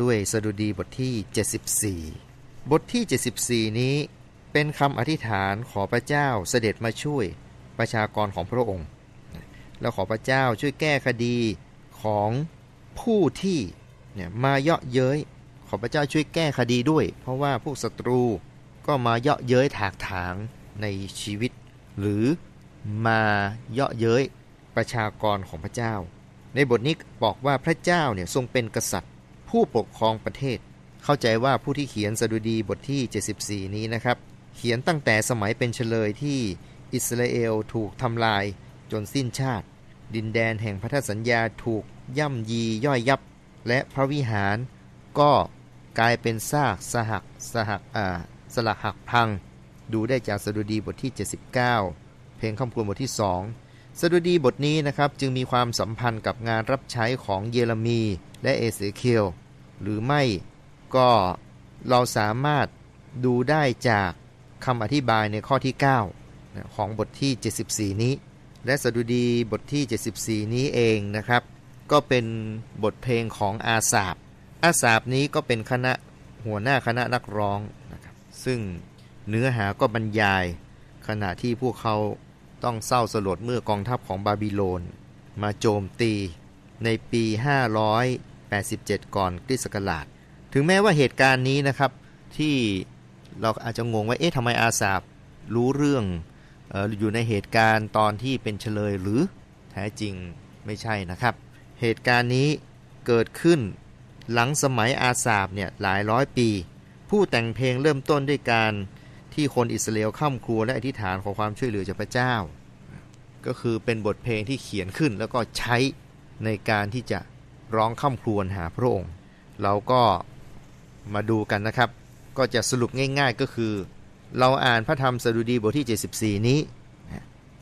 ด้วยสดุดีบทที่ 74 บทที่ 74 นี้เป็นคำอธิษฐานขอพระเจ้าเสด็จมาช่วยประชากรของพระองค์ แล้วขอพระเจ้าช่วยแก้คดีของผู้ที่เนี่ยมาเยาะเย้ยขอพระเจ้าช่วยแก้คดีด้วย เพราะว่าพวกศัตรูก็มาเยาะเย้ยถากถางในชีวิต หรือมาเยาะเย้ยประชากรของพระเจ้า ในบทนี้บอกว่าพระเจ้าเนี่ยทรงเป็นกษัตริย์ ผู้ปกครองประเทศ เข้าใจว่าผู้ที่เขียนสดุดีบทที่ 74 นี้นะครับ เขียนตั้งแต่สมัยเป็นเฉลยที่อิสราเอลถูกทำลายจนสิ้นชาติ ดินแดนแห่งพันธสัญญาถูกย่ำยีย่อยยับ และพระวิหาร ก็กลายเป็นซากสหักสหักอ่าสลักหักพัง ดูได้จากสดุดีบทที่ 79 เพลงคำควรบทที่ 2สดุดีบทนี้นะครับจึงมีความสัมพันธ์กับงานรับใช้ของเยเรมี และเอเสเคียลหรือไม่ก็เราสามารถดูได้จากคำอธิบายในข้อที่ 9 ของบทที่ 74 นี้ และสดุดีบทที่ 74 นี้เองนะครับ ก็เป็นบทเพลงของอาสาบอาสาบนี้ก็เป็นคณะหัวหน้าคณะนักร้องนะครับซึ่งเนื้อหาก็บรรยาย ขณะที่พวกเขาต้องเศร้าสลดเมื่อกองทัพของบาบิโลน มาโจมตีในปี 587 ก่อนคริสต์ศักราช ถึงแม้ว่าเหตุการณ์นี้นะครับที่เราอาจจะงงว่าเอ๊ะทำไมอาสาบรู้เรื่องอออยู่ในเหตุการณ์ตอนที่เป็นเฉลยหรือแท้จริงไม่ใช่นะครับ เหตุการณ์นี้เกิดขึ้นหลังสมัยอาสาบเนี่ยหลายร้อยปี ผู้แต่งเพลงเริ่มต้นด้วยการที่คนอิสราเอลข้ามครัวและอธิษฐานขอความช่วยเหลือจากพระเจ้า ก็คือเป็นบทเพลงที่เขียนขึ้นแล้วก็ใช้ในการที่จะ ร้องข้ามครวญหาพระองค์ เราก็มาดูกันนะครับ ก็จะสรุปง่ายๆก็คือ เราอ่านพระธรรมสดุดีบทที่ 74 นี้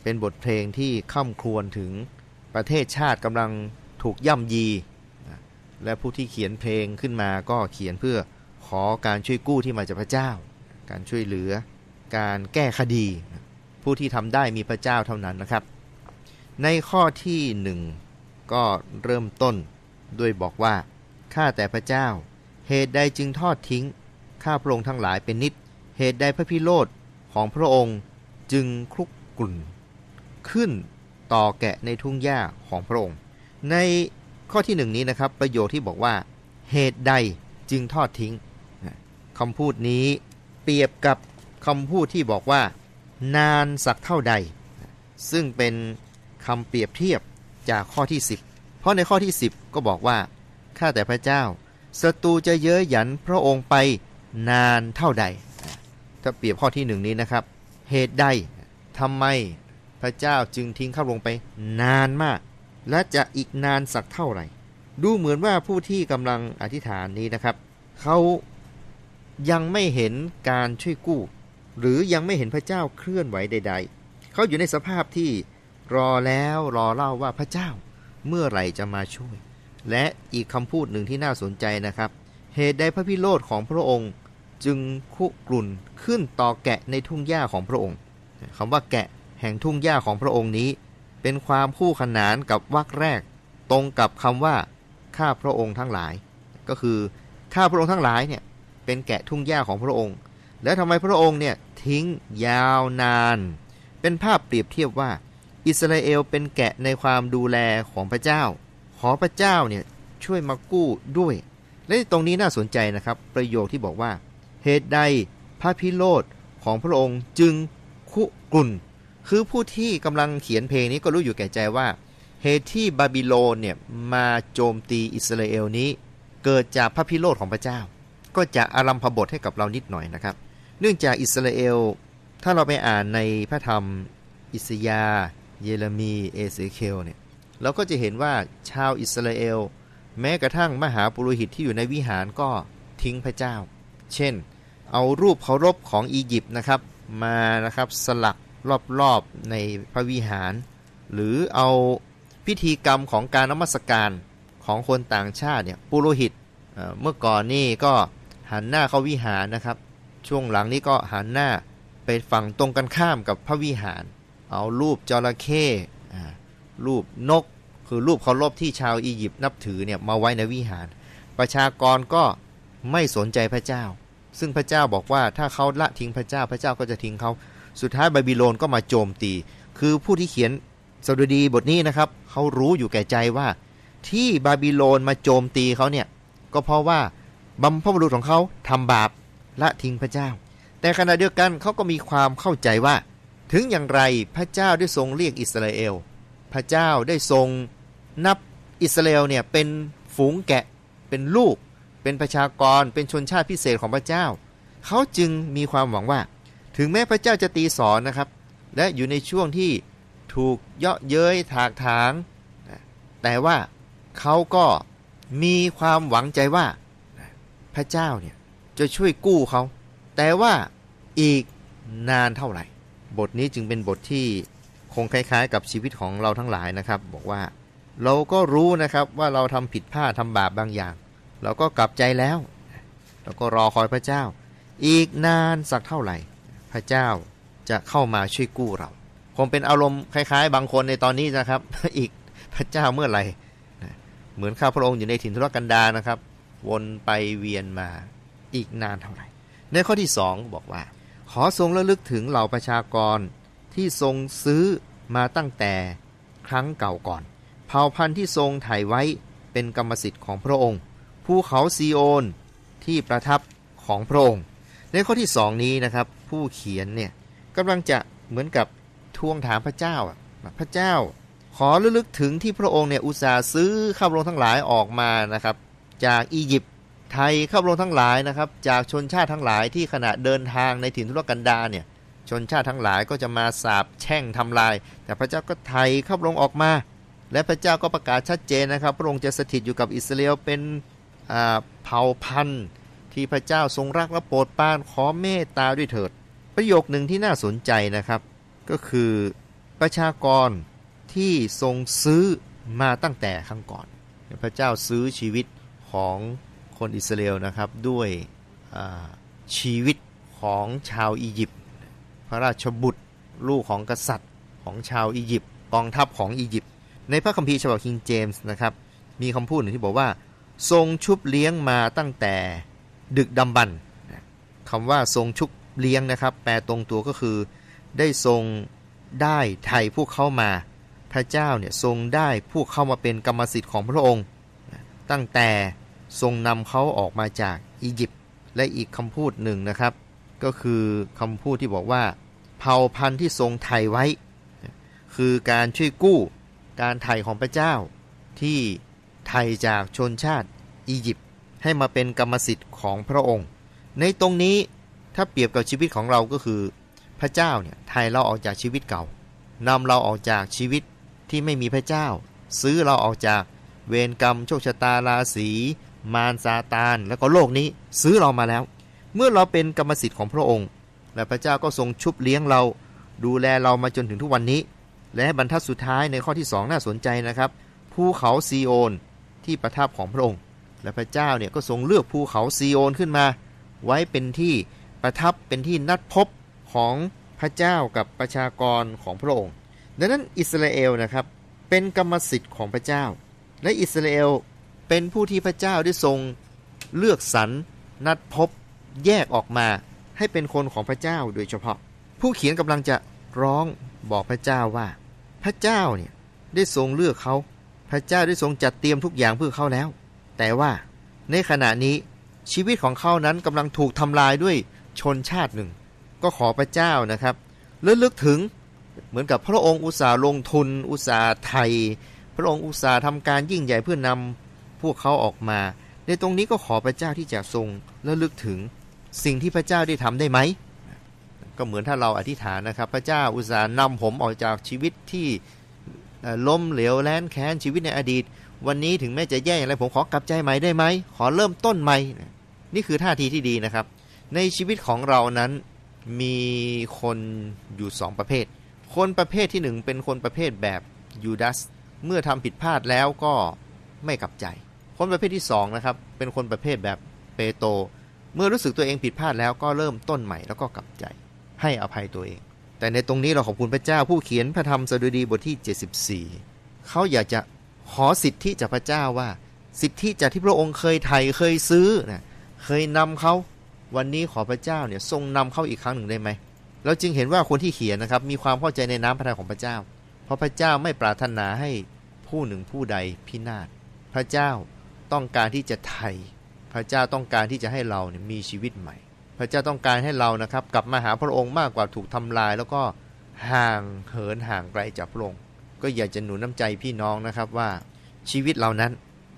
เป็นบทเพลงที่ข้ามครวญถึงประเทศชาติกำลังถูกย่ำยี และผู้ที่เขียนเพลงขึ้นมาก็เขียนเพื่อขอการช่วยกู้ที่มาจากพระเจ้า การช่วยเหลือ การแก้คดี ผู้ที่ทำได้มีพระเจ้าเท่านั้นนะครับ ในข้อที่หนึ่งก็เริ่มต้น ด้วยบอกว่า ข้าแต่พระเจ้า เหตุใดจึงทอดทิ้ง ข้าพระองค์ทั้งหลายเป็นนิด เหตุใดพระพิโรธของพระองค์จึงคลุกกลุ่น ขึ้นต่อแกะในทุ่งหญ้าของพระองค์ ในข้อที่หนึ่งนี้นะครับ ประโยคที่บอกว่า เหตุใดจึงทอดทิ้งคำพูดนี้เปรียบกับคำพูดที่บอกว่า นานสักเท่าใด ซึ่งเป็นคำเปรียบเทียบจากข้อที่ 10 ราะในข้อที่ 10 ก็บอกว่า ข้าแต่พระเจ้าศัตรูจะเย้ยหยันพระองค์ไปนานเท่าใด ถ้าเปรียบข้อที่หนึ่งนี้นะครับ เหตุใดทำไมพระเจ้าจึงทิ้งข้าลงไปนานมาก และจะอีกนานสักเท่าไหร่ ดูเหมือนว่าผู้ที่กำลังอธิษฐานนี้นะครับ เขายังไม่เห็นการช่วยกู้ หรือยังไม่เห็นพระเจ้าเคลื่อนไหวใด ๆ เขาอยู่ในสภาพที่รอแล้วรอเล่าว่าพระเจ้า เมื่อไหร่จะมาช่วย และอีกคำพูดหนึ่งที่น่าสนใจนะครับ เหตุใดพระพิโรธของพระองค์จึงคุกรุ่นขึ้นต่อแกะในทุ่งหญ้าของพระองค์คำว่าแกะแห่งทุ่งหญ้าของพระองค์นี้ เป็นความคู่ขนานกับวรรคแรก ตรงกับคำว่าข้าพระองค์ทั้งหลาย ก็คือข้าพระองค์ทั้งหลายเนี่ยเป็นแกะทุ่งหญ้าของพระองค์ แล้วทำไมพระองค์เนี่ยทิ้งยาวนาน เป็นภาพเปรียบเทียบว่า อิสราเอลเป็นแกะในความดูแลของพระเจ้า ขอพระเจ้าเนี่ยช่วยมากู้ด้วย และตรงนี้น่าสนใจนะครับ ประโยคที่บอกว่า เหตุใดพระพิโรธของพระองค์จึงคุกรุนคือผู้ที่กำลังเขียนเพลงนี้ก็รู้อยู่แก่ใจว่า เหตุที่บาบิโลนเนี่ยมาโจมตีอิสราเอลนี้ เกิดจากพระพิโรธของพระเจ้า ก็จะอารัมพบทให้กับเรานิดหน่อยนะครับ เนื่องจากอิสราเอล ถ้าเราไปอ่านในพระธรรมอิสยา เยเรมีเอเสเคลเนี่ยเราก็จะเห็นว่าชาวอิสราเอล แม้กระทั่งมหาปุโรหิตที่อยู่ในวิหารก็ทิ้งพระเจ้า เช่น เอารูปเคารพของอียิปต์นะครับมานะครับสลักรอบๆในพระวิหาร หรือเอาพิธีกรรมของการนมัสการของคนต่างชาติเนี่ยปุโรหิตเเมื่อก่อนนี่ก็หันหน้าเข้าวิหารนะครับ ช่วงหลังนี้ก็หันหน้าไปฝั่งตรงกันข้ามกับพระวิหาร เอารูปจระเข้อ่รูปนก คือรูปเคารพที่ชาวอียิปต์นับถือเนี่ยมาไว้ในวิหาร ประชากรก็ไม่สนใจพระเจ้า ซึ่งพระเจ้าบอกว่าถ้าเขาละทิ้งพระเจ้าพระเจ้าก็จะทิ้งเขา สุดท้ายบาบิโลนก็มาโจมตี คือผู้ที่เขียนสดุดีบทนี้นะครับเขารู้อยู่แก่ใจว่า ที่บาบิโลนมาโจมตีเขาเนี่ยก็เพราะว่าบัมพบุรุษของเขาทำบาปละทิ้งพระเจ้า แต่ขณะเดียวกันเขาก็มีความเข้าใจว่า ถึงอย่างไรพระเจ้าได้ทรงเรียกอิสราเอล พระเจ้าได้ทรงนับอิสราเอลเนี่ยเป็นฝูงแกะ เป็นลูก เป็นประชากร เป็นชนชาติพิเศษของพระเจ้า เขาจึงมีความหวังว่า ถึงแม้พระเจ้าจะตีสอนนะครับ และอยู่ในช่วงที่ถูกเยาะเย้ยถากถาง แต่ว่าเขาก็มีความหวังใจว่าพระเจ้าเนี่ยจะช่วยกู้เขา แต่ว่าอีกนานเท่าไหร่ บทนี้จึงเป็นบทที่คงคล้ายๆ กับชีวิตของเราทั้งหลายนะครับ บอกว่าเราก็รู้นะครับว่าเราทำผิดพลาดทำบาปบางอย่าง เราก็กลับใจแล้วเราก็รอคอยพระเจ้า อีกนานสักเท่าไหร่ พระเจ้าจะเข้ามาช่วยกู้เราคงเป็นอารมณ์คล้าย ๆ บางคนในตอนนี้นะครับ อีกพระเจ้าเมื่อไหร่เหมือนข้าพระองค์อยู่ในถิ่นทุรกันดารนะครับ วนไปเวียนมาอีกนานเท่าไหร่ ในข้อที่สองบอกว่า ขอทรงระลึกถึงเหล่าประชากรที่ทรงซื้อมาตั้งแต่ครั้งเก่าก่อน เผ่าพันธุ์ที่ทรงถ่ายไว้เป็นกรรมสิทธิ์ของพระองค์ ภูเขาซีโอนที่ประทับของพระองค์ ในข้อที่สองนี้นะครับ ผู้เขียนเนี่ยกำลังจะเหมือนกับทวงถามพระเจ้าพระเจ้า ขอระลึกถึงที่พระองค์เนี่ยอุตส่าห์ซื้อข้าพระองค์ทั้งหลายออกมานะครับ จากอียิปต์ ไทยข้าพระองค์ทั้งหลายนะครับ จากชนชาติทั้งหลายที่ขณะเดินทางในถิ่นทุรกันดารเนี่ยชนชาติทั้งหลายก็จะมาสาบแช่งทำลาย แต่พระเจ้าก็ไทยข้าพระองค์ออกมา และพระเจ้าก็ประกาศชัดเจนนะครับ พระองค์จะสถิตอยู่กับอิสราเอลเป็นเผ่าพันธุ์ที่พระเจ้าทรงรักและโปรดปรานขอเมตตาด้วยเถิด ประโยคหนึ่งที่น่าสนใจนะครับ ก็คือประชากรที่ทรงซื้อมาตั้งแต่ครั้งก่อน พระเจ้าซื้อชีวิตของ คนอิสราเอลนะครับด้วยชีวิตของชาวอียิปต์พระราชบุตรลูกของกษัตริย์ของชาวอียิปต์กองทัพของอียิปต์ในพระคัมภีร์ฉบับคิงเจมส์นะครับมีคำพูดหนึ่งที่บอกว่า ทรงชุบเลี้ยงมาตั้งแต่ดึกดำบรรพ์คำว่าทรงชุบเลี้ยงนะครับ แปลตรงตัวก็คือ ได้ทรงได้ไทยพวกเข้ามา พระเจ้าเนี่ยทรงได้พวกเข้ามาเป็นกรรมสิทธิ์ของพระองค์ ตั้งแต่ ทรงนำเขาออกมาจากอียิปต์และอีกคำพูดหนึ่งนะครับ ก็คือคำพูดที่บอกว่า เผ่าพันธุ์ที่ทรงไทยไว้ คือการช่วยกู้การไถ่ของพระเจ้า ที่ไทยจากชนชาติอียิปต์ให้มาเป็นกรรมสิทธิ์ของพระองค์ ในตรงนี้ถ้าเปรียบกับชีวิตของเราก็คือ พระเจ้าเนี่ยไทยเราออกจากชีวิตเก่านำเราออกจากชีวิตที่ไม่มีพระเจ้า ซื้อเราออกจากเวรกรรมโชคชะตาราศี มารซาตาน แล้วก็โลกนี้ซื้อเรามาแล้ว เมื่อเราเป็นกรรมสิทธิ์ของพระองค์ และพระเจ้าก็ทรงชุบเลี้ยงเรา ดูแลเรามาจนถึงทุกวันนี้ และบรรทัดสุดท้ายในข้อที่ 2 น่าสนใจนะครับภูเขาซีโอนที่ประทับของพระองค์ และพระเจ้าเนี่ยก็ทรงเลือกภูเขาซีโอนขึ้นมา ไว้เป็นที่ประทับเป็นที่นัดพบของพระเจ้ากับประชากรของพระองค์ ดังนั้นอิสราเอลนะครับเป็นกรรมสิทธิ์ของพระเจ้า และอิสราเอล เป็นผู้ที่พระเจ้าได้ทรงเลือกสรรนัดพบแยกออกมา ให้เป็นคนของพระเจ้าโดยเฉพาะ ผู้เขียนกำลังจะร้องบอกพระเจ้าว่า พระเจ้าเนี่ยได้ทรงเลือกเขา พระเจ้าได้ทรงจัดเตรียมทุกอย่างเพื่อเขาแล้ว แต่ว่าในขณะนี้ชีวิตของเขานั้นกำลังถูกทำลายด้วยชนชาติหนึ่ง ก็ขอพระเจ้านะครับระลึกถึงเหมือนกับพระองค์อุตสาห์ลงทุนอุตสาห์ไทย พระองค์อุตสาห์ทำการยิ่งใหญ่เพื่อนำ พวกเขาออกมา ในตรงนี้ก็ขอพระเจ้าที่จะทรงระลึกถึงสิ่งที่พระเจ้าได้ทำได้ไหม ก็เหมือนถ้าเราอธิษฐานนะครับ พระเจ้าอุตส่าห์นำผมออกจากชีวิตที่ล้มเหลวแล้นแค้นชีวิตในอดีต วันนี้ถึงแม้จะแย่อย่างไรผมขอกลับใจใหม่ได้ไหม ขอเริ่มต้นใหม่ นี่คือท่าทีที่ดีนะครับ ในชีวิตของเรานั้นมีคนอยู่สองประเภท คนประเภทที่หนึ่งเป็นคนประเภทแบบยูดาสเมื่อทำผิดพลาดแล้วก็ไม่กลับใจ คนประเภทที่สองนะครับเป็นคนประเภทแบบเปโต เมื่อรู้สึกตัวเองผิดพลาดแล้วก็เริ่มต้นใหม่แล้วก็กลับใจ ให้อภัยตัวเอง แต่ในตรงนี้เราขอบคุณพระเจ้าผู้เขียนพระธรรมสดุดีบทที่ 74 เขาอยากจะขอสิทธิจากพระเจ้าว่า สิทธิจากที่พระองค์เคยไถ่เคยซื้อนะเคยนำเขาวันนี้ขอพระเจ้าเนี่ยทรงนำเขาอีกครั้งหนึ่งได้ไหมเราจึงเห็นว่าคนที่เขียนนะครับมีความเข้าใจในน้ำพระทัยของพระเจ้า เพราะพระเจ้าไม่ปรารถนาให้ผู้หนึ่งผู้ใดพินาศพระเจ้า ต้องการที่จะไถ่พระเจ้าต้องการที่จะให้เราเนี่ยมีชีวิตใหม่ พระเจ้าต้องการให้เรานะครับ กลับมาหาพระองค์มากกว่าถูกทำลาย แล้วก็ห่างเหินห่างไกลจากพระองค์ก็อยากจะหนุนน้ำใจพี่น้องนะครับว่าชีวิตเรานั้น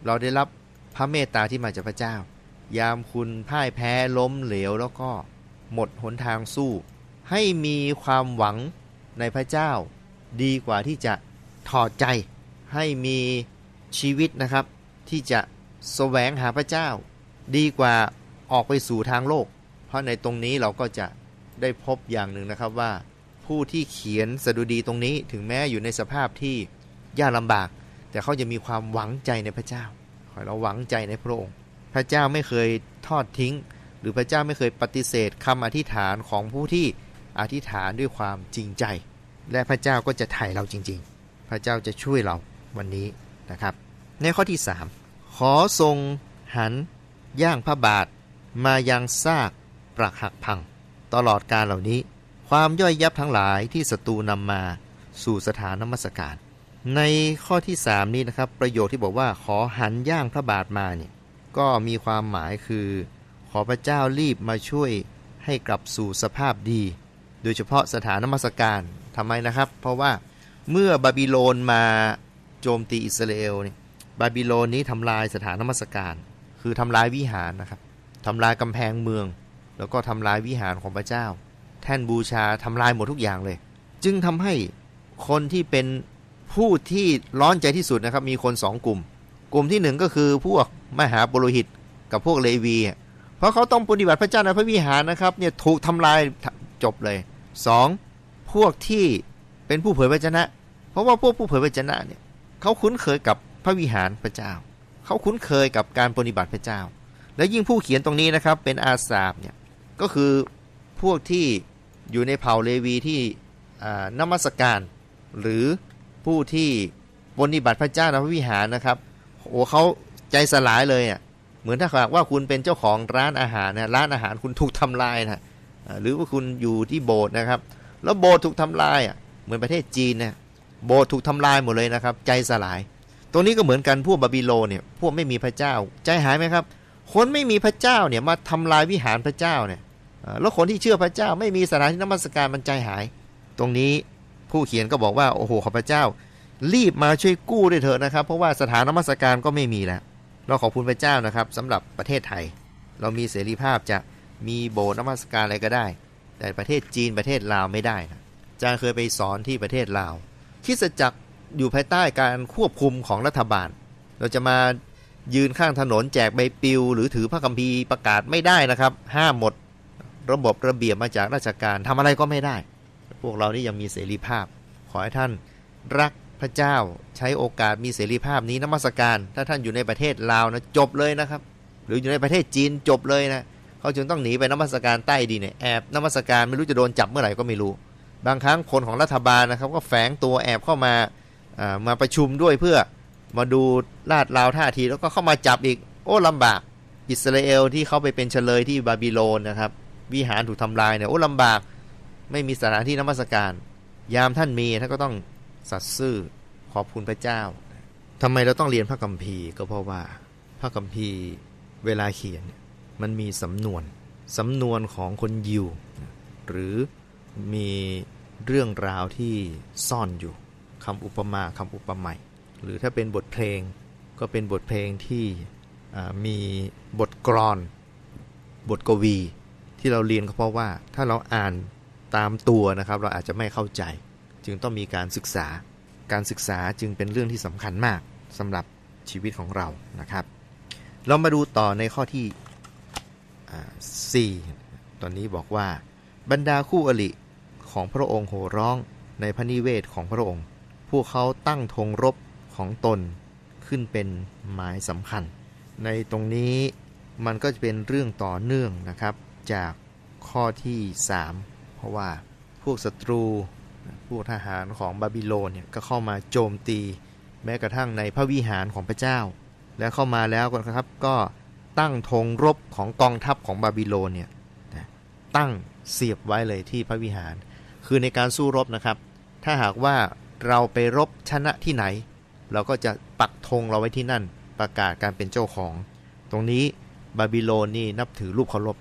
เราได้รับพระเมตตาที่มาจากพระเจ้า ยามคุณพ่ายแพ้ล้มเหลวแล้วก็หมดหนทางสู้ ให้มีความหวังในพระเจ้า ดีกว่าที่จะถอดใจให้มีชีวิตนะครับ ที่จะ แสวงหาพระเจ้า ดีกว่าออกไปสู่ทางโลก เพราะในตรงนี้เราก็จะได้พบอย่างหนึ่งนะครับว่า ผู้ที่เขียนสดุดีตรงนี้ถึงแม้อยู่ในสภาพที่ยากลำบาก แต่เขาจะมีความหวังใจในพระเจ้าขอเราหวังใจในพระองค์ พระเจ้าไม่เคยทอดทิ้ง หรือพระเจ้าไม่เคยปฏิเสธคำอธิษฐานของผู้ที่อธิษฐานด้วยความจริงใจ และพระเจ้าก็จะไถ่เราจริง ๆ พระเจ้าจะช่วยเราวันนี้นะครับ ในข้อที่ 3 ขอทรงหัน ย่างพระบาท มายังซากปรักหักพัง ตลอดการเหล่านี้ ความย่อยยับทั้งหลายที่ศัตรูนำมาสู่สถานนมัสการ ในข้อที่ 3 นี้นะครับ ประโยคที่บอกว่าขอหันย่างพระบาทมาเนี่ยก็มีความหมายคือ ขอพระเจ้ารีบมาช่วยให้กลับสู่สภาพดี โดยเฉพาะสถานนมัสการทำไมนะครับ เพราะว่าเมื่อบาบิโลนมาโจมตีอิสราเอลเนี่ย บาบิโลนนี้ทำลายสถานนมัสการ คือทำลายวิหารนะครับทำลายกำแพงเมือง แล้วก็ทำลายวิหารของพระเจ้า แท่นบูชาทำลายหมดทุกอย่างเลย จึงทำให้คนที่เป็นผู้ที่ร้อนใจที่สุดนะครับ มีคนสองกลุ่ม กลุ่มที่หนึ่งก็คือพวกมหาปุโรหิตกับพวกเลวี เพราะเขาต้องปฏิบัติพระเจ้าในพระวิหารนะครับเนี่ยถูกทำลายจบเลยสองพวกที่เป็นผู้เผยพระชนะ เพราะว่าพวกผู้เผยพระชนะเนี่ยเขาคุ้นเคยกับ พระวิหารพระเจ้า เขาคุ้นเคยกับการปฏิบัติพระเจ้า และยิ่งผู้เขียนตรงนี้นะครับเป็นอาสาบเนี่ยก็คือพวกที่อยู่ในเผ่าเลวีที่นมัสการหรือผู้ที่ปฏิบัติพระเจ้าในพระวิหารนะครับโอ้เขาใจสลายเลยอะเหมือนถ้าหากว่าคุณเป็นเจ้าของร้านอาหารนะร้านอาหารคุณถูกทำลายนะหรือว่าคุณอยู่ที่โบสถ์นะครับ แล้วโบสถ์ถูกทำลายอะเหมือนประเทศจีนนะโบสถ์ถูกทำลายหมดเลยนะครับ ใจสลาย ตรงนี้ก็เหมือนกันพวกบาบิโลเนี่ยพวกไม่มีพระเจ้า ใจหายไหมครับ คนไม่มีพระเจ้าเนี่ยมาทำลายวิหารพระเจ้าเนี่ยแล้วคนที่เชื่อพระเจ้าไม่มีสถานที่นมัสการมันใจหาย ตรงนี้ผู้เขียนก็บอกว่าโอ้โหขอพระเจ้า รีบมาช่วยกู้ด้วยเถอะนะครับ เพราะว่าสถานนมัสการก็ไม่มีแล้วเราขอบคุณพระเจ้านะครับสำหรับประเทศไทย เรามีเสรีภาพจะมีโบสถ์นมัสการอะไรก็ได้ แต่ประเทศจีนประเทศลาวไม่ได้นะอาจารย์เคยไปสอนที่ประเทศลาวคิดจักร อยู่ภายใต้การควบคุมของรัฐบาล เราจะมายืนข้างถนนแจกใบปลิว หรือถือพระคัมภีร์ประกาศไม่ได้นะครับ ห้ามหมดระบบระเบียบมาจากราชการทำอะไรก็ไม่ได้ พวกเรานี่ยังมีเสรีภาพ ขอให้ท่านรักพระเจ้าใช้โอกาสมีเสรีภาพนี้นมัสการ ถ้าท่านอยู่ในประเทศลาวนะจบเลยนะครับ หรืออยู่ในประเทศจีนจบเลยนะเขาจึงต้องหนีไปนมัสการใต้ดินเนี่ยแอบนมัสการไม่รู้จะโดนจับเมื่อไหร่ก็ไม่รู้ บางครั้งคนของรัฐบาลนะครับ ก็แฝงตัวแอบเข้ามา มาประชุมด้วยเพื่อมาดูลาดราวท่าทีแล้วก็เข้ามาจับอีก โอ้ลำบาก อิสราเอลที่เขาไปเป็นเฉลยที่บาบิโลนนะครับ วิหารถูกทำลายเนี่ยโอ้ลำบากไม่มีสถานที่นมัสการ ยามท่านมีท่านก็ต้องสัตย์ซื่อขอบคุณพระเจ้าทำไมเราต้องเรียนพระคัมภีร์ก็เพราะว่าพระคัมภีร์เวลาเขียนมันมีสำนวนสำนวนของคนยิว หรือมีเรื่องราวที่ซ่อนอยู่ คำอุปมาคำอุปไมยหรือถ้าเป็นบทเพลงก็เป็นบทเพลงที่มีบทกลอน บทกวี ที่เราเรียนก็เพราะว่าถ้าเราอ่านตามตัวนะครับ เราอาจจะไม่เข้าใจ จึงต้องมีการศึกษา การศึกษาจึงเป็นเรื่องที่สำคัญมากสำหรับชีวิตของเรานะครับ เรามาดูต่อในข้อที่อ่า4ตอนนี้บอกว่า บรรดาคู่อริของพระองค์โห่ร้องในพระนิเวศของพระองค์ พวกเขาตั้งธงรบของตนขึ้นเป็นหมายสำคัญ ในตรงนี้มันก็จะเป็นเรื่องต่อเนื่องนะครับ จากข้อที่ 3 เพราะว่าพวกศัตรูพวกทหารของบาบิโลนเนี่ยก็เข้ามาโจมตีแม้กระทั่งในพระวิหารของพระเจ้า และเข้ามาแล้วก็นครับ ก็ตั้งธงรบของกองทัพของบาบิโลนเนี่ยตั้งเสียบไว้เลยที่พระวิหาร คือในการสู้รบนะครับ ถ้าหากว่า เราไปรบชนะที่ไหน เราก็จะปักธงเราไว้ที่นั่น ประกาศการเป็นเจ้าของ ตรงนี้บาบิโลนนี่นับถือรูปเคารพ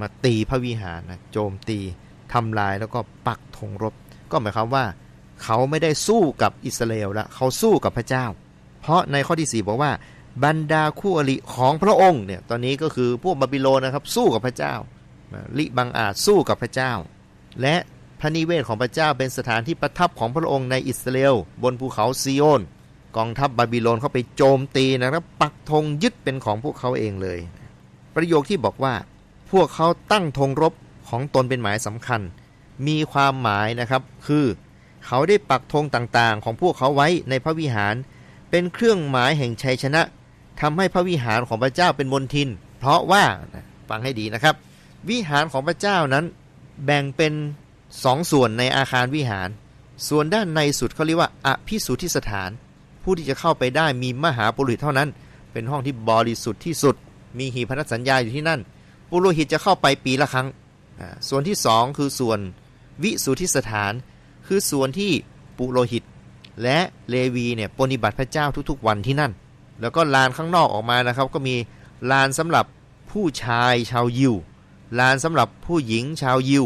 มาตีพระวิหารนะโจมตีทำลายแล้วก็ปักธงรบ ก็หมายความว่าเขาไม่ได้สู้กับอิสราเอลล้วเขาสู้กับพระเจ้า เพราะในข้อที่ 4 บอกว่า บรรดาคู่อริของพระองค์เนี่ยตอนนี้ก็คือพวกบาบิโลนนะครับสู้กับพระเจ้าลิบังอาจสู้กับพระเจ้า และ พระนิเวศของพระเจ้าเป็นสถานที่ประทับของพระองค์ในอิสราเอลบนภูเขาซีโอน กองทัพบาบิโลนเข้าไปโจมตีนะครับปักธงยึดเป็นของพวกเขาเองเลย ประโยคที่บอกว่า พวกเขาตั้งธงรบของตนเป็นหมายสำคัญ มีความหมายนะครับ คือ เขาได้ปักธงต่างๆ ของพวกเขาไว้ในพระวิหาร เป็นเครื่องหมายแห่งชัยชนะทำให้พระวิหารของพระเจ้าเป็นมนทิน เพราะว่าฟังให้ดีนะครับ วิหารของพระเจ้านั้นแบ่งเป็น สองส่วนในอาคารวิหาร ส่วนด้านในสุดเขาเรียกว่าอภิสุทธิสถาน ผู้ที่จะเข้าไปได้มีมหาปุโรหิตเท่านั้น เป็นห้องที่บริสุทธิ์ที่สุด มีหีพันธสัญญาอยู่ที่นั่น ปุโรหิตจะเข้าไปปีละครั้ง ส่วนที่สองคือส่วนวิสุทธิสถาน คือส่วนที่ปุโรหิต และเลวีเนี่ยปฏิบัติพระเจ้าทุกๆ วันที่นั่น แล้วก็ลานข้างนอกออกมานะครับ ก็มีลานสำหรับผู้ชายชาวยิว ลานสำหรับผู้หญิงชาวยิว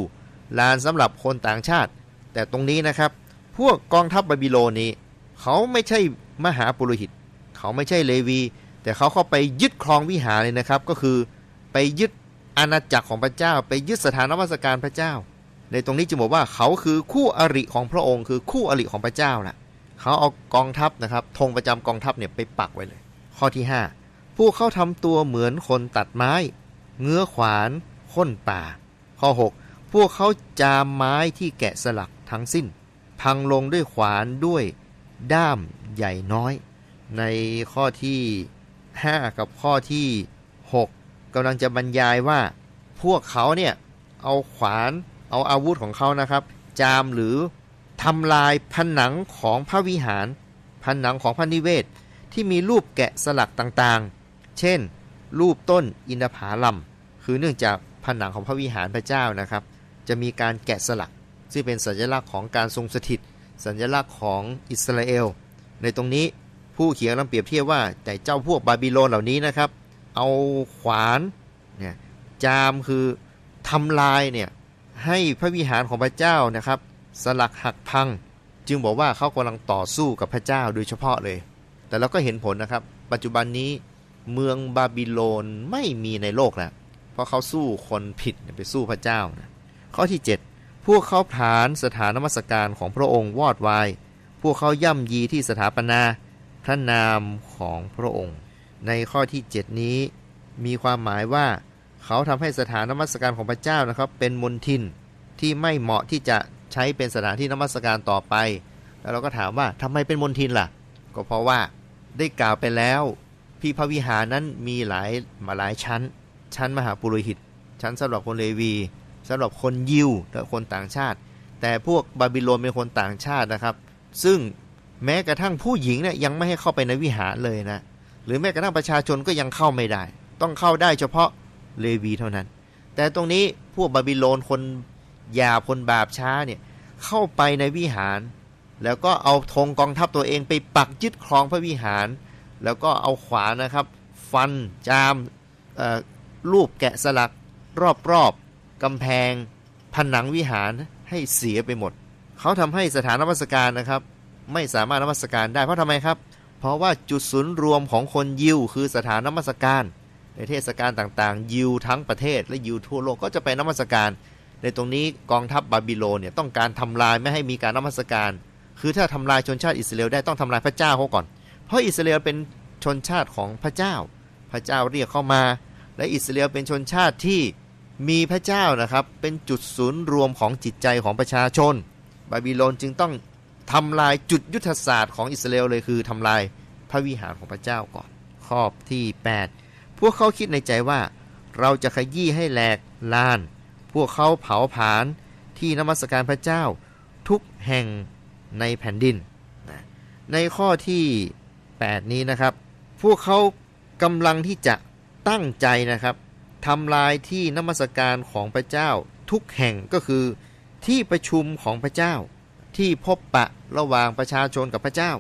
ลานสำหรับคนต่างชาติ แต่ตรงนี้นะครับ พวกกองทัพบาบิโลนนี้ เขาไม่ใช่มหาปุโรหิต เขาไม่ใช่เลวี แต่เขาเข้าไปยึดครองวิหารเลยนะครับ ก็คือไปยึดอาณาจักรของพระเจ้า ไปยึดสถานนมัสการพระเจ้า ในตรงนี้จึงบอกว่าเขาคือคู่อริของพระองค์ คือคู่อริของพระเจ้าล่ะเขาเอากองทัพนะครับธงประจำกองทัพเนี่ยไปปักไว้เลย ข้อที่5พวกเขาทำตัวเหมือนคนตัดไม้ เงื้อขวานค้นป่า ข้อ 6 พวกเขาจามไม้ที่แกะสลักทั้งสิ้น พังลงด้วยขวานด้วยด้ามใหญ่น้อย ในข้อที่ 5 กับข้อที่ 6กำลังจะบรรยายว่าพวกเขาเนี่ยเอาขวานเอาอาวุธของเขานะครับ จามหรือทำลายผนังของพระวิหาร ผนังของพระนิเวศ ที่มีรูปแกะสลักต่างๆ เช่น รูปต้นอินทผาลัมคือเนื่องจากผนังของพระวิหารพระเจ้านะครับ จะมีการแกะสลัก ซึ่งเป็นสัญลักษณ์ของการทรงสถิต สัญลักษณ์ของอิสราเอล ในตรงนี้ผู้เขียนกำลังเปรียบเทียบว่าแต่เจ้าพวกบาบิโลนเหล่านี้นะครับ เอาขวานเนี่ยจามคือทำลายเนี่ยให้พระวิหารของพระเจ้านะครับ สลักหักพัง จึงบอกว่าเขากำลังต่อสู้กับพระเจ้าโดยเฉพาะเลย แต่เราก็เห็นผลนะครับ ปัจจุบันนี้เมืองบาบิโลนไม่มีในโลกแล้วเพราะเขาสู้คนผิดไปสู้พระเจ้านะ ข้อที่ 7 พวกเขาผานสถานนมัสการของพระองค์วอดวาย พวกเขาย่ำยีที่สถาปนาพระนามของพระองค์ ในข้อที่ 7 นี้มีความหมายว่า เขาทำให้สถานนมัสการของพระเจ้านะครับ เป็นมนทินที่ไม่เหมาะที่จะใช้เป็นสถานที่นมัสการต่อไป แล้วเราก็ถามว่าทำไมเป็นมนทินล่ะ ก็เพราะว่าได้กล่าวไปแล้วพี่พระวิหารนั้นมีหลายมาหลายชั้น ชั้นมหาปุโรหิต ชั้นสำหรับคนเลวี สำหรับคนยิวและคนต่างชาติ แต่พวกบาบิโลนเป็นคนต่างชาตินะครับ ซึ่งแม้กระทั่งผู้หญิงเนี่ยยังไม่ให้เข้าไปในวิหารเลยนะหรือแม้กระทั่งประชาชนก็ยังเข้าไม่ได้ ต้องเข้าได้เฉพาะเลวีเท่านั้น แต่ตรงนี้พวกบาบิโลนคนหยาบคนบาปช้าเนี่ยเข้าไปในวิหาร แล้วก็เอาธงกองทัพตัวเองไปปักยึดครองพระวิหาร แล้วก็เอาขวานนะครับ ฟันจามรูปแกะสลักรอบ กำแพงผนังวิหารให้เสียไปหมด เขาทำให้สถานนมัสการนะครับ ไม่สามารถนมัสการได้เพราะทำไมครับ เพราะว่าจุดศูนย์รวมของคนยิว คือสถานนมัสการในเทศกาลต่างๆ ยิวทั้งประเทศและยิวทั่วโลกก็จะไปนมัสการ ในตรงนี้กองทัพบาบิโลนเนี่ยต้องการทำลายไม่ให้มีการนมัสการ คือถ้าทำลายชนชาติอิสราเอลได้ต้องทำลายพระเจ้าเขาก่อน เพราะอิสราเอลเป็นชนชาติของพระเจ้า พระเจ้าเรียกเข้ามา และอิสราเอลเป็นชนชาติที่ มีพระเจ้านะครับเป็นจุดศูนย์รวมของจิตใจของประชาชน บาบิโลนจึงต้องทำลายจุดยุทธศาสตร์ของอิสราเอลเลยคือทำลายพระวิหารของพระเจ้าก่อน ข้อที่ 8 พวกเขาคิดในใจว่า เราจะขยี้ให้แหลกลาน พวกเขาเผาผลาญที่นมัสการพระเจ้าทุกแห่งในแผ่นดิน ในข้อที่ 8 นี้นะครับ พวกเขากำลังที่จะตั้งใจนะครับ ทำลายที่นมัสการของพระเจ้า ทุกแห่งก็คือ ที่ประชุมของพระเจ้า ที่พบปะระหว่างประชาชนกับพระเจ้า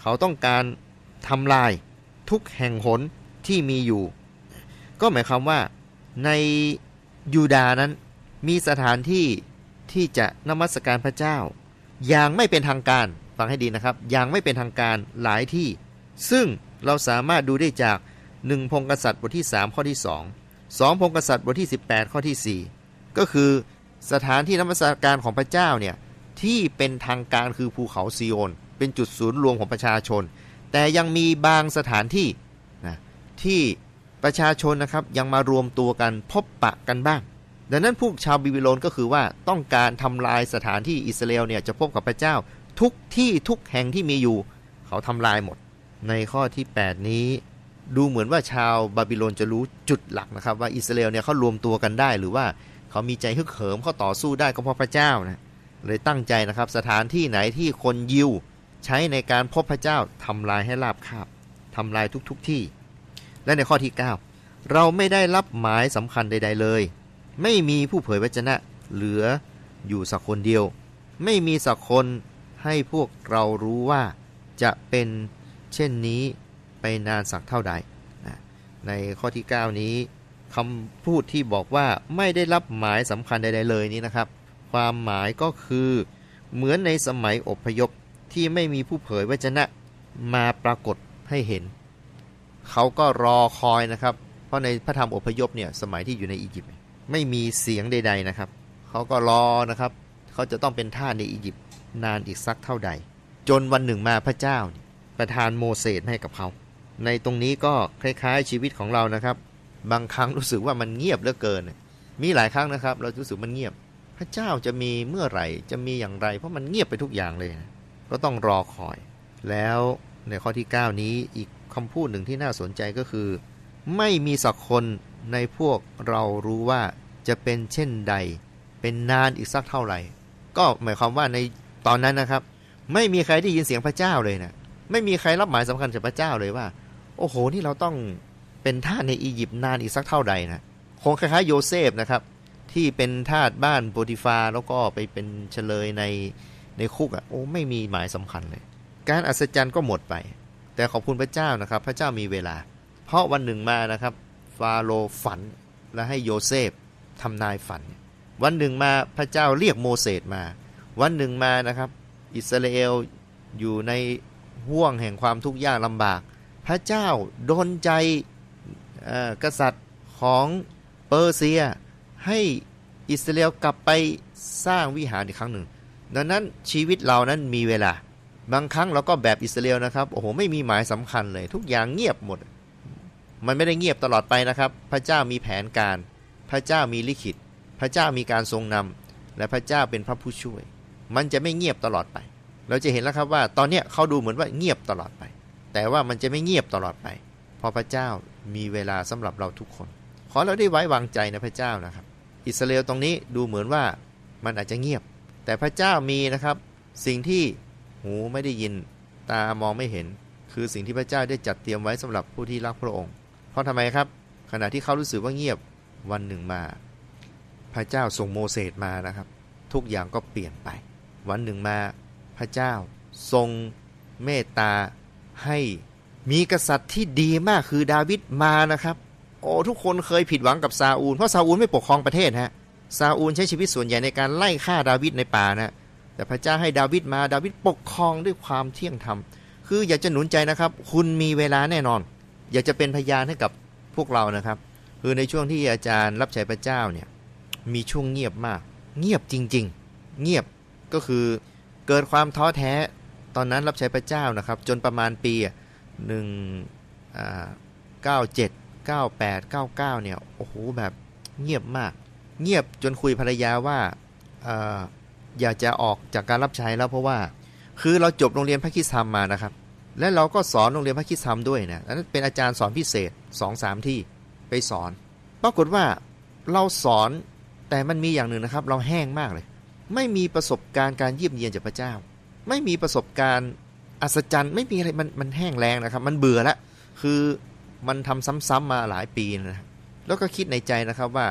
เขาต้องการทำลายทุกแห่งหนที่มีอยู่ ก็หมายความว่าในยูดานั้นมีสถานที่ที่จะนมัสการพระเจ้า อย่างไม่เป็นทางการฟังให้ดีนะครับ อย่างไม่เป็นทางการหลายที่ ซึ่งเราสามารถดูได้จากหนึ่งพงกษัตริย์บทที่ 3 ข้อที่ 2 2พงกษัตริย์บทที่ 18 ข้อที่ 4 ก็คือสถานที่นมัสการของพระเจ้าเนี่ยที่เป็นทางการคือภูเขาซีโอน เป็นจุดศูนย์รวมของประชาชน แต่ยังมีบางสถานที่นะที่ประชาชนนะครับยังมารวมตัวกันพบปะกันบ้าง ดังนั้นพวกชาวบิบิโลนก็คือว่าต้องการทำลายสถานที่อิสราเอลเนี่ยจะพบกับพระเจ้าทุกที่ทุกแห่งที่มีอยู่ เขาทำลายหมด ในข้อที่ 8 นี้ ดูเหมือนว่าชาวบาบิโลนจะรู้จุดหลักนะครับ ว่าอิสราเอลเนี่ยเขารวมตัวกันได้หรือว่าเขามีใจฮึกเหิมเขาต่อสู้ได้ก็เพราะพระเจ้านะเลยตั้งใจนะครับสถานที่ไหนที่คนยิวใช้ในการพบพระเจ้าทำลายให้ราบคาบทำลายทุกๆทที่ และในข้อที่ 9 เราไม่ได้รับหมายสำคัญใด ๆเลย ไม่มีผู้เผยวจนะเหลืออยู่สักคนเดียว ไม่มีสักคนให้พวกเรารู้ว่าจะเป็นเช่นนี้ นานสักเท่าใดนะในข้อที่ 9 นี้คำพูดที่บอกว่าไม่ได้รับหมายสำคัญใดๆเลยนี้นะครับ ความหมายก็คือเหมือนในสมัยอพยพที่ไม่มีผู้เผยวจนะมาปรากฏให้เห็น เขาก็รอคอยนะครับ เพราะในพระธรรมอพยพเนี่ยสมัยที่อยู่ในอียิปต์ไม่มีเสียงใด ๆนะครับ เขาก็รอนะครับ เขาจะต้องเป็นท่าในอียิปต์นานอีกสักเท่าใด จนวันหนึ่งมาพระเจ้าประทานโมเสสให้กับเขา ในตรงนี้ก็คล้ายๆชีวิตของเรานะครับ บางครั้งรู้สึกว่ามันเงียบเหลือเกิน มีหลายครั้งนะครับ เรารู้สึกมันเงียบ พระเจ้าจะมีเมื่อไหร่ จะมีอย่างไร เพราะมันเงียบไปทุกอย่างเลยนะก็ต้องรอคอย แล้วในข้อที่ 9 นี้อีกคำพูดหนึ่งที่น่าสนใจก็คือ ไม่มีสักคนในพวกเรารู้ว่าจะเป็นเช่นใด เป็นนานอีกสักเท่าไหร่ ก็หมายความว่าในตอนนั้นนะครับ ไม่มีใครได้ยินเสียงพระเจ้าเลยนะไม่มีใครรับหมายสำคัญจากพระเจ้าเลยว่า โอ้โห นี่เราต้องเป็นทาสในอียิปต์นานอีกสักเท่าใดนะ คงคล้ายๆโยเซฟนะครับ ที่เป็นทาสบ้านโปรติฟาแล้วก็ไปเป็นเฉลยในในคุกอะ่ะ โอ้ไม่มีหมายสำคัญเลย การอัศจรรย์ก็หมดไป แต่ขอบคุณพระเจ้านะครับ พระเจ้ามีเวลา เพราะวันหนึ่งมานะครับ ฟาโรห์ฝันและให้โยเซฟทำนายฝัน วันหนึ่งมาพระเจ้าเรียกโมเสสมา วันหนึ่งมานะครับ อิสราเอลอยู่ในห่วงแห่งความทุกข์ยากลำบาก พระเจ้าดนใจกษัตริย์ของเปอร์เซีย ให้อิสราเอลกลับไปสร้างวิหารอีกครั้งหนึ่ง ดังนั้นชีวิตเรานั้นมีเวลา บางครั้งเราก็แบบอิสราเอลนะครับโอ้โหไม่มีหมายสำคัญเลย ทุกอย่างเงียบหมด มันไม่ได้เงียบตลอดไปนะครับ พระเจ้ามีแผนการ พระเจ้ามีลิขิต พระเจ้ามีการทรงนำและพระเจ้าเป็นพระผู้ช่วย มันจะไม่เงียบตลอดไป เราจะเห็นแล้วครับว่าตอนนี้เขาดูเหมือนว่าเงียบตลอดไป แต่ว่ามันจะไม่เงียบตลอดไปเพราะพระเจ้ามีเวลาสำหรับเราทุกคน ขอเราได้ไว้วางใจในพระเจ้านะครับ อิสราเอลตรงนี้ดูเหมือนว่ามันอาจจะเงียบ แต่พระเจ้ามีนะครับ สิ่งที่หูไม่ได้ยินตามองไม่เห็น คือสิ่งที่พระเจ้าได้จัดเตรียมไว้สำหรับผู้ที่รักพระองค์ เพราะทำไมครับ ขณะที่เขารู้สึกว่าเงียบวันหนึ่งมา พระเจ้าส่งโมเสสมานะครับ ทุกอย่างก็เปลี่ยนไป วันหนึ่งมา พระเจ้าทรงเมตตา ให้มีกษัตริย์ที่ดีมากคือดาวิดมานะครับ โอ้ทุกคนเคยผิดหวังกับซาอูลเพราะซาอูลไม่ปกครองประเทศฮะซาอูลใช้ชีวิตส่วนใหญ่ในการไล่ฆ่าดาวิดในป่านะแต่พระเจ้าให้ดาวิดมาดาวิดปกครองด้วยความเที่ยงธรรม คืออยากจะหนุนใจนะครับ คุณมีเวลาแน่นอน อยากจะเป็นพยานให้กับพวกเรานะครับ คือในช่วงที่อาจารย์รับใช้พระเจ้าเนี่ยมีช่วงเงียบมาก เงียบจริง ๆ เงียบก็คือเกิดความท้อแท้ ตอนนั้นรับใช้พระเจ้านะครับ จนประมาณปีหนึ่งเก้าเจ็ดเก้าแปดเก้าเก้าเนี่ยโอ้โหแบบเงียบมาก เงียบจนคุยภรรยาว่าออยากจะออกจากการรับใช้แล้วเพราะว่า คือเราจบโรงเรียนพระคริสตธรรมมานะครับ และเราก็สอนโรงเรียนพระคริสตธรรมด้วยนะอันนั้นเป็นอาจารย์สอนพิเศษสองสามที่ไปสอน ปรากฏว่าเราสอนแต่มันมีอย่างหนึ่งนะครับ เราแห้งมากเลย ไม่มีประสบการณ์การเยี่ยมเยียนจากพระเจ้า ไม่มีประสบการณ์อัศจรรย์ไม่มีอะไรมันมันแห้งแรงนะครับ มันเบื่อล้วคือมันทำซ้ำๆมาหลายปีนะแล้วก็คิดในใจนะครับว่า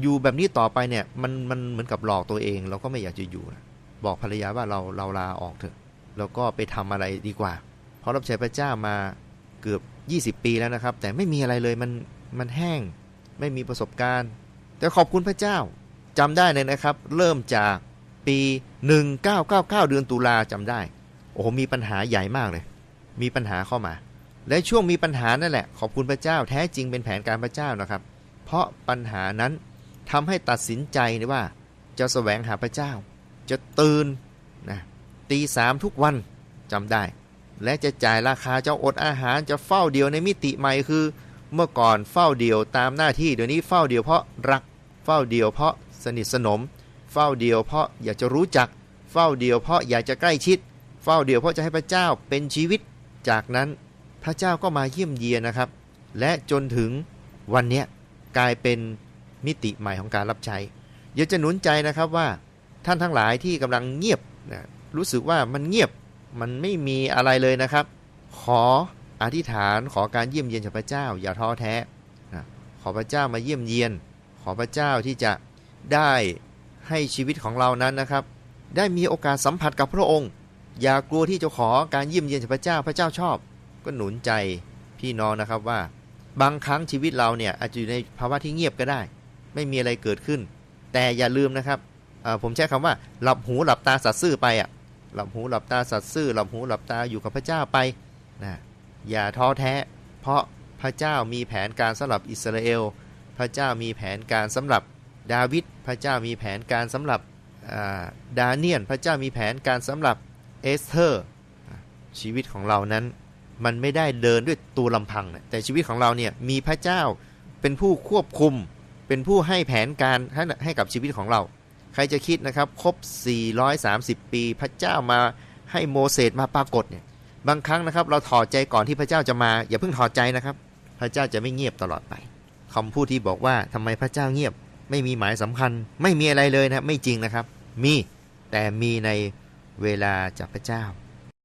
อยู่แบบนี้ต่อไปเนี่ยมันมันเหมือนกับหลอกตัวเอง เราก็ไม่อยากจะอยู่นะบอกภรรยาว่าเราเราลาออกเถอะแล้วก็ไปทำอะไรดีกว่า เพราะรับใช้พระเจ้ามาเกือบ 20 ปีแล้วนะครับ แต่ไม่มีอะไรเลยมันมันแห้งไม่มีประสบการณ์ แต่ขอบคุณพระเจ้าจำได้เลยนะครับ เริ่มจาก ปี 1999 เดือนตุลาจำได้ โอ้โหมีปัญหาใหญ่มากเลย มีปัญหาเข้ามา และช่วงมีปัญหานั่นแหละ ขอบคุณพระเจ้าแท้จริงเป็นแผนการพระเจ้านะครับ เพราะปัญหานั้นทำให้ตัดสินใจว่าจะแสวงหาพระเจ้า จะตื่นนะตีสามทุกวันจำได้ และจะจ่ายราคาจะอดอาหารจะเฝ้าเดียวในมิติใหม่คือ เมื่อก่อนเฝ้าเดียวตามหน้าที่เดี๋ยวนี้เฝ้าเดียวเพราะรักเฝ้าเดียวเพราะสนิทสนม เฝ้าเดียวเพราะอยากจะรู้จัก เฝ้าเดียวเพราะอยากจะใกล้ชิด เฝ้าเดียวเพราะจะให้พระเจ้าเป็นชีวิต จากนั้นพระเจ้าก็มาเยี่ยมเยียนนะครับ และจนถึงวันนี้กลายเป็นมิติใหม่ของการรับใช้อยากจะหนุนใจนะครับว่าท่านทั้งหลายที่กำลังเงียบนะรู้สึกว่ามันเงียบมันไม่มีอะไรเลยนะครับ ขออธิษฐานขอการเยี่ยมเยียนจากพระเจ้า อย่าท้อแท้นะขอพระเจ้ามาเยี่ยมเยียน ขอพระเจ้าที่จะได้ ให้ชีวิตของเรานั้นนะครับ ได้มีโอกาสสัมผัสกับพระองค์ อย่ากลัวที่จะขอการเยี่ยมเยียนจากพระเจ้าพระเจ้าชอบ ก็หนุนใจพี่น้องนะครับว่า บางครั้งชีวิตเราเนี่ยอาจจะอยู่ในภาวะที่เงียบก็ได้ ไม่มีอะไรเกิดขึ้น แต่อย่าลืมนะครับผมใช้คำว่าหลับหูหลับตาสัตซ์ซื่อไปอะหลับหูหลับตาสัตซ์ซื่อหลับหูหลับตาอยู่กับพระเจ้าไปนะอย่าท้อแท้ เพราะพระเจ้ามีแผนการสำหรับอิสราเอล พระเจ้ามีแผนการสำหรับ ดาวิดพระเจ้ามีแผนการสำหรับดาเนียนพระเจ้ามีแผนการสำหรับเอสเธอร์ชีวิตของเรานั้นมันไม่ได้เดินด้วยตัวลำพังนะแต่ชีวิตของเราเนี่ยมีพระเจ้าเป็นผู้ควบคุม เป็นผู้ให้แผนการให้ให้กับชีวิตของเรา ใครจะคิดนะครับครบ 430 ปีพระเจ้ามาให้โมเสสมาปรากฏเนี่ยบางครั้งนะครับเราถอดใจก่อนที่พระเจ้าจะมา อย่าเพิ่งถอดใจนะครับ พระเจ้าจะไม่เงียบตลอดไปคำพูดที่บอกว่าทำไมพระเจ้าเงียบ ไม่มีหมายสำคัญ ไม่มีอะไรเลยนะไม่จริงนะครับ มีแต่มีในเวลาจากพระเจ้า